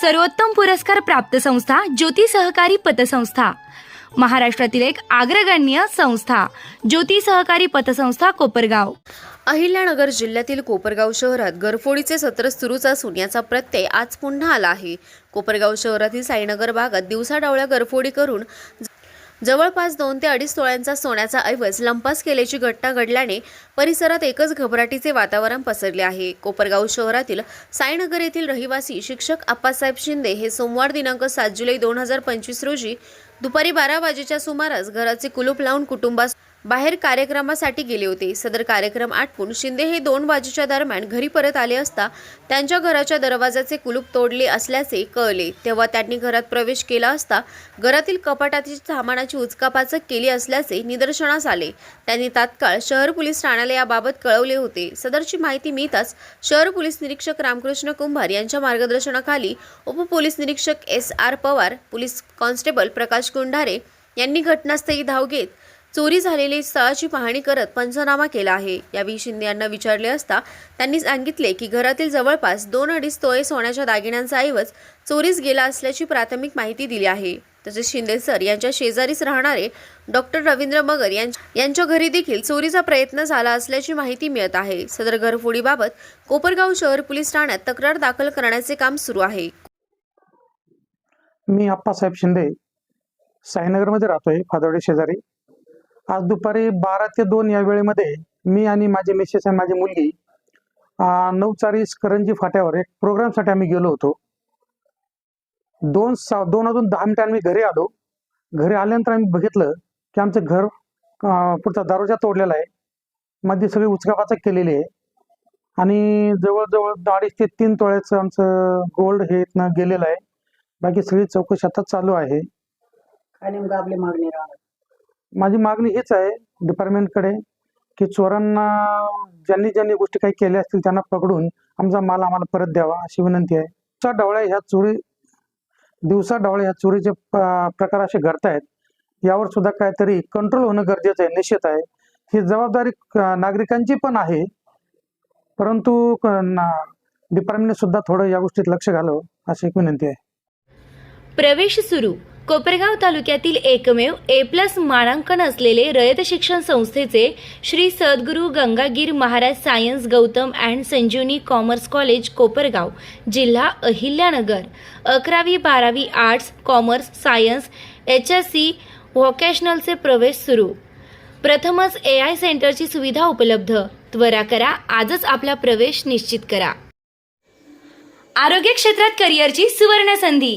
सर्वोत्तम पुरस्कार प्राप्त संस्था ज्योती सहकारी पतसंस्था. महाराष्ट्रातील एक अग्रगण्य संस्था ज्योती सहकारी पतसंस्था कोपरगाव. अहिल्यानगर जिल्ह्यातील कोपरगाव शहरात गरफोडीचे सत्र सुरूच असून याचा प्रत्यय आज पुन्हा आला आहे. कोपरगाव शहरातील साईनगर भागात दिवसाडावळ्या गरफोडी करून जवळपास दोन ते अडीच तोळ्यांचा सोन्याचा ऐवज लंपास केल्याची घटना घडल्याने परिसरात एकच घबराटीचे वातावरण पसरले आहे. कोपरगाव शहरातील साईनगर येथील रहिवासी शिक्षक आप्पासाहेब शिंदे हे सोमवार दिनांक सात जुलै दोन हजार पंचवीस रोजी दुपारी बारा वाजेच्या सुमारास घराचे कुलूप लावून कुटुंबास बाहेर कार्यक्रमासाठी गेले होते. सदर कार्यक्रम आटपून शिंदे हे दोन वाजेच्या दरम्यान घरी परत आले असता त्यांच्या घराच्या दरवाजाचे कुलूप तोडले असल्याचे कळले. तेव्हा त्यांनी घरात प्रवेश केला असता घरातील कपाटातील सामानाची उचकापाचक केली असल्याचे निदर्शनास आले. त्यांनी तात्काळ शहर पोलीस ठाण्याला याबाबत कळवले होते. सदरची माहिती मिळताच शहर पोलीस निरीक्षक रामकृष्ण कुंभार यांच्या मार्गदर्शनाखाली उपपोलीस निरीक्षक S R Pawar police constable Prakash Kundhare यांनी घटनास्थळी धाव घेत चोरी झालेली स्थळाची पाहणी करत पंचनामा केला आहे. यावेळी शिंदे यांना विचारले असता त्यांनी सांगितले की घरातील जवळपास दोन अडीच तोळे सोन्याच्या दागिन्यांचा ऐवज चोरीस गेला असल्याची प्राथमिक माहिती दिली आहे. तसेच शिंदे सर यांच्या शेजारीच राहणारे डॉक्टर रवींद्र मगर यांच्या घरी देखील चोरीचा प्रयत्न झाला असल्याची माहिती मिळत आहे. सदर घरफोडीबाबत कोपरगाव शहर पोलीस ठाण्यात तक्रार दाखल करण्याचे काम सुरू आहे. मी आप्पासाहेब शिंदे साईनगरमध्ये राहतोय फादवडे शेजारी. आज दुपारी बारा ते दोन या वेळेमध्ये मी आणि माझे मिसेस आणि माझी मुलगी अं, नऊ करंजी फाट्यावर एक प्रोग्रामसाठी आम्ही गेलो होतो. दोन सा दोन अजून दहा मिनिटं आम्ही घरी आलो. घरी आल्यानंतर आम्ही बघितलं की आमचं घर पुढचा दरवाजा तोडलेला आहे. मध्ये सगळी उचकापाचक केलेली आहे. आणि जवळजवळ अडीच ते तीन तोळ्याचं आमचं गोल्ड हे इथनं गेलेलं आहे. बाकी सगळी चौकशी आता चालू आहे. काय नेमकं आपली मागणी राहणार? माझी मागणी हीच आहे डिपार्टमेंटकडे की चोरांना ज्यांनी ज्यांनी गोष्टी काही केल्या असतील त्यांना पकडून आमचा माल आम्हाला परत द्यावा अशी विनंती आहे. दिवसा डवळ्या ह्या चोरी दिवसा डवळ्या ह्या चोरीचे प्रकार असे घडतायत यावर सुद्धा काहीतरी कंट्रोल होणं गरजेचं आहे निश्चित आहे. ही जबाबदारी नागरिकांची पण आहे परंतु डिपार्टमेंटने सुद्धा थोडं या गोष्टीत लक्ष घालावं अशी एक विनंती आहे. प्रवेश सुरू. कोपरगाव तालुक्यातील एकमेव ए प्लस मानांकन असलेले रयत शिक्षण संस्थेचे Shri Sadguru Gangagir Maharaj science Gautam and Sanjivani commerce college Kopargaon जिल्हा अहिल्यानगर. अकरावी बारावी arts commerce science H S C व्होकेशनलचे प्रवेश सुरू. प्रथमच ए आय सेंटरची सुविधा उपलब्ध. त्वरा करा आजच आपला प्रवेश निश्चित करा. आरोग्य क्षेत्रात करिअरची सुवर्ण संधी